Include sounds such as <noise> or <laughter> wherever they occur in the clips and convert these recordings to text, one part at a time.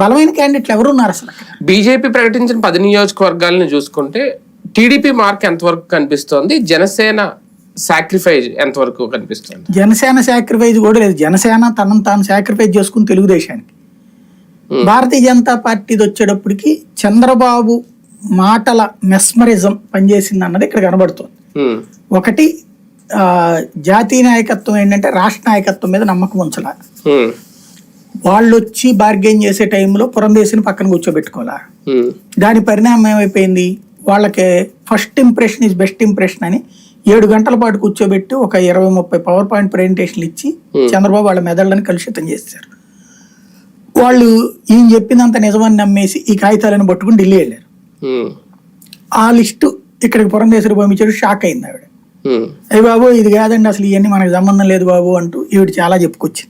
బలమైన క్యాండిడేట్లు ఎవరు ఉన్నారు అసలు బీజేపీ ప్రకటించిన పది నియోజకవర్గాలను చూసుకుంటే టీడీపీ మార్క్ ఎంతవరకు కనిపిస్తోంది? జనసేన సాక్రిఫైజ్ ఎంతవరకు కనిపిస్తుంది? జనసేన సాక్రిఫైస్ కూడా లేదు. జనసేన తనను తాను సాక్రిఫైస్ చేసుకుని తెలుగుదేశానికి. భారతీయ జనతా పార్టీది వచ్చేటప్పటికి చంద్రబాబు మాటల మెస్మరిజం పనిచేసింది అన్నది ఇక్కడ కనబడుతుంది. ఒకటి ఆ, జాతీయ నాయకత్వం ఏంటంటే రాష్ట్ర నాయకత్వం మీద నమ్మకం ఉంచాల. వాళ్ళు వచ్చి బార్గెన్ చేసే టైంలో పురంధేశిని పక్కన కూర్చోబెట్టుకోవాలా? ఉమ్, దాని పరిణామం ఏమైపోయింది? వాళ్ళకి first impression is best impression అని ఏడు గంటల పాటు కూర్చోబెట్టి ఒక ఇరవై ముప్పై పవర్ పాయింట్ ప్రెజెంటేషన్లు ఇచ్చి చంద్రబాబు వాళ్ళ మెదళ్ళని కలుషితం చేశారు. వాళ్ళు ఈయన చెప్పినంత నిజమని నమ్మేసి ఈ కాగితాలను పట్టుకుని ఢిల్లీ వెళ్ళారు. ఉమ్, ఆ లిస్టు ఇక్కడికి పురంధేశ్వరి పంపించారు షాక్ అయింది ఆవిడ. అయ్యి బాబు ఇది కాదండి అసలు ఇవన్నీ మనకు సంబంధం లేదు బాబు అంటూ ఈవిడ చాలా చెప్పుకొచ్చింది.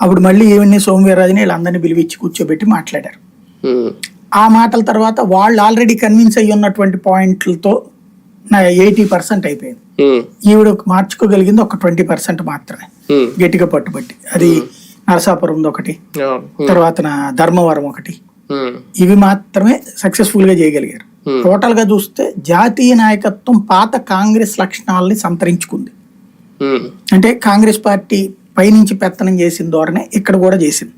అప్పుడు మళ్ళీ ఈవిడ్ని సోమవీర్రాజుని వీళ్ళందరినీ పిలిపించి కూర్చోబెట్టి మాట్లాడారు. ఉమ్, ఆ మాటల తర్వాత వాళ్ళు ఆల్రెడీ కన్విన్స్ అయ్యి ఉన్నటువంటి పాయింట్లతో నా ఎయిటీ పర్సెంట్ అయిపోయింది. ఉమ్, ఈవిడ మార్చుకోగలిగింది ఒక ట్వంటీ పర్సెంట్ మాత్రమే. గట్టిగా పట్టుబట్టి. అది నరసాపురం ఒకటి. తర్వాత నా ధర్మవరం ఒకటి. ఇవి మాత్రమే సక్సెస్ఫుల్గా చేయగలిగారు. Hmm. టోటల్గా చూస్తే జాతీయ నాయకత్వం పాత కాంగ్రెస్ లక్షణాలని సంతరించుకుంది. అంటే కాంగ్రెస్ పార్టీ పైనుంచి పెత్తనం చేసిన ధోరణే ఇక్కడ కూడా చేసింది.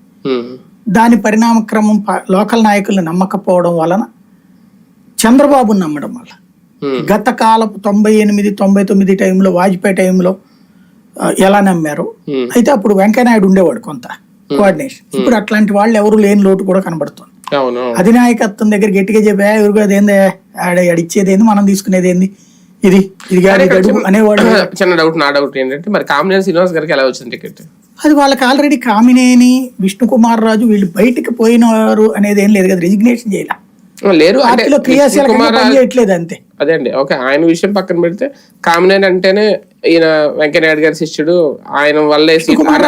దాని పరిణామ క్రమం ప- లోకల్ నాయకుల్ని నమ్మకపోవడం వలన చంద్రబాబుని నమ్మడం వల్ల. గత కాలపు తొంభై ఎనిమిది తొంభై తొమ్మిది టైంలో వాజ్పేయి టైంలో ఎలా నమ్మారు? అయితే అప్పుడు వెంకయ్యనాయుడు ఉండేవాడు కొంత కోఆర్డినేషన్. ఇప్పుడు అట్లాంటి వాళ్ళు ఎవరు లేని లోటు కూడా కనబడుతుంది. అధినాయకత్వం దగ్గర గట్టిగా చెప్పా ఎవరు అదేంది ఆడ అడిచ్చేది ఏంది? మనం తీసుకునేది ఏంది? ఇది ఇది అనేవాడు <coughs> చిన్న డౌట్ నా డౌట్ ఏంటంటే మరి కామినేని శ్రీనివాస్ గారికి ఎలా వచ్చింది టికెట్? అది వాళ్ళకి ఆల్రెడీ కామినేని విష్ణుకుమార్ రాజు వీళ్ళు బయటికి పోయినారు అనేది ఏం లేదు కదా రిజిగ్నేషన్ చేయాలి. లేరు కుమార్ అంతే. అదే అండి ఓకే ఆయన విషయం పక్కన పెడితే కామినేని అంటేనే ఈయన వెంకయ్యనాయుడు గారి శిష్యుడు ఆయన వల్లే కుమార్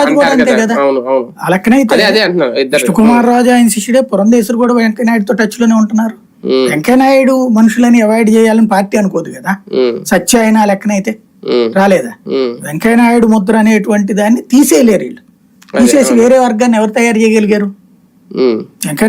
అదే అదే అంటున్నాను విష్ణుకుమార్ రాజు ఆయన శిష్యుడే పురంధేశ్వరు కూడా వెంకయ్యనాయుడుతో టచ్లోనే ఉంటున్నారు. వెంకయ్యనాయుడు మనుషులని అవాయిడ్ చేయాలని పార్టీ అనుకోదు కదా. సత్య అయినా లెక్కనైతే రాలేదా? వెంకయ్యనాయుడు ముద్ర అనేటువంటి దాన్ని తీసేయలేరు వీళ్ళు. తీసేసి వేరే వర్గాన్ని ఎవరు తయారు చేయగలిగారు. వెంకయ్య